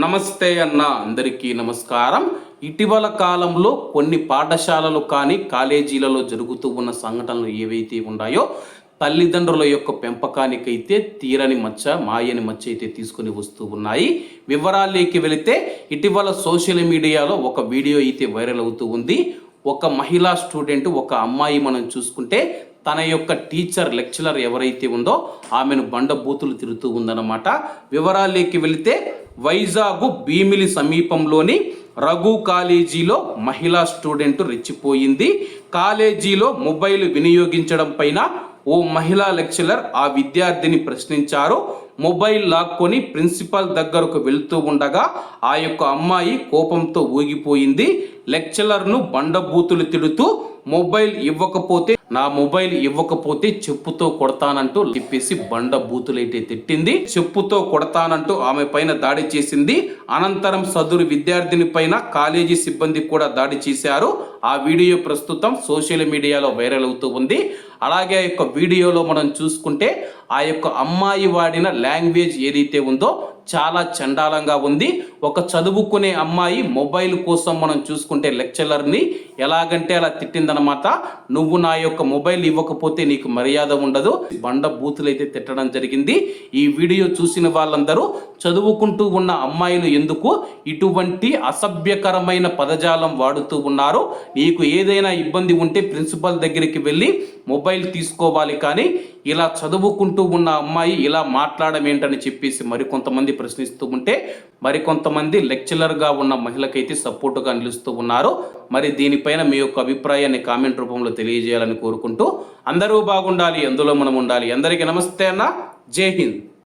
నమస్తే అన్న అందరికీ నమస్కారం. ఇటీవల కాలంలో కొన్ని పాఠశాలలు కానీ కాలేజీలలో జరుగుతూ ఉన్న సంఘటనలు ఏవైతే ఉన్నాయో తల్లిదండ్రుల యొక్క పెంపకానికైతే తీరని మచ్చ మాయని మచ్చ అయితే తీసుకుని వస్తూ ఉన్నాయి. వివరాల్లోకి వెళితే ఇటీవల సోషల్ మీడియాలో ఒక వీడియో అయితే వైరల్ అవుతూ ఉంది. ఒక మహిళా స్టూడెంట్ ఒక అమ్మాయి మనం చూసుకుంటే తన యొక్క టీచర్ లెక్చరర్ ఎవరైతే ఉందో ఆమెను బండ బూతులు తిరుగుతూ ఉందన్నమాట. వివరాల్లోకి వెళితే వైజాగ్ భీమిలి సమీపంలోని రఘు కాలేజీలో మహిళా స్టూడెంట్ రెచ్చిపోయింది. కాలేజీలో మొబైల్ వినియోగించడం పైన ఓ మహిళా లెక్చరర్ ఆ విద్యార్థిని ప్రశ్నించారు. మొబైల్ లాక్కొని ప్రిన్సిపల్ దగ్గరకు వెళ్తూ ఉండగా ఆ యొక్క అమ్మాయి కోపంతో ఊగిపోయింది. లెక్చరర్ను బండబూతులు తిడుతూ మొబైల్ ఇవ్వకపోతే నా మొబైల్ ఇవ్వకపోతే చెప్పుతో కొడతానంటూ చెప్పేసి బండ బూతులైతే తిట్టింది. చెప్పుతో కొడతానంటూ ఆమె పైన దాడి చేసింది. అనంతరం సదురు విద్యార్థిని పైన కాలేజీ సిబ్బంది కూడా దాడి చేశారు. ఆ వీడియో ప్రస్తుతం సోషల్ మీడియాలో వైరల్ అవుతూ ఉంది. అలాగే ఆ యొక్క వీడియోలో మనం చూసుకుంటే ఆ యొక్క అమ్మాయి వాడిన లాంగ్వేజ్ ఏదైతే ఉందో చాలా చండాలంగా ఉంది. ఒక చదువుకునే అమ్మాయి మొబైల్ కోసం మనం చూసుకుంటే లెక్చరర్ని ఎలాగంటే అలా తిట్టిందనమాట నువ్వు నా యొక్క మొబైల్ ఇవ్వకపోతే నీకు మర్యాద ఉండదు. బండ బూతులైతే తిట్టడం జరిగింది. ఈ వీడియో చూసిన వాళ్ళందరూ చదువుకుంటూ ఉన్న అమ్మాయిలు ఎందుకు? ఇటువంటి అసభ్యకరమైన పదజాలం వాడుతూ ఉన్నారు. నీకు ఏదైనా ఇబ్బంది ఉంటే ప్రిన్సిపల్ దగ్గరికి వెళ్ళి మొబైల్ తీసుకోవాలి కానీ ఇలా చదువుకుంటూ ఉన్న అమ్మాయి ఇలా మాట్లాడడం ఏంటని చెప్పేసి మరికొంతమంది ప్రశ్నిస్తూ ఉంటే మరికొంతమంది లెక్చరర్గా ఉన్న మహిళకైతే సపోర్టుగా నిలుస్తూ ఉన్నారు. మరి దీనిపైన మీ యొక్క అభిప్రాయాన్ని కామెంట్ రూపంలో తెలియజేయాలని కోరుకుంటూ అందరూ బాగుండాలి అందులో మనం ఉండాలి. అందరికీ నమస్తే అన్న. జై హింద్.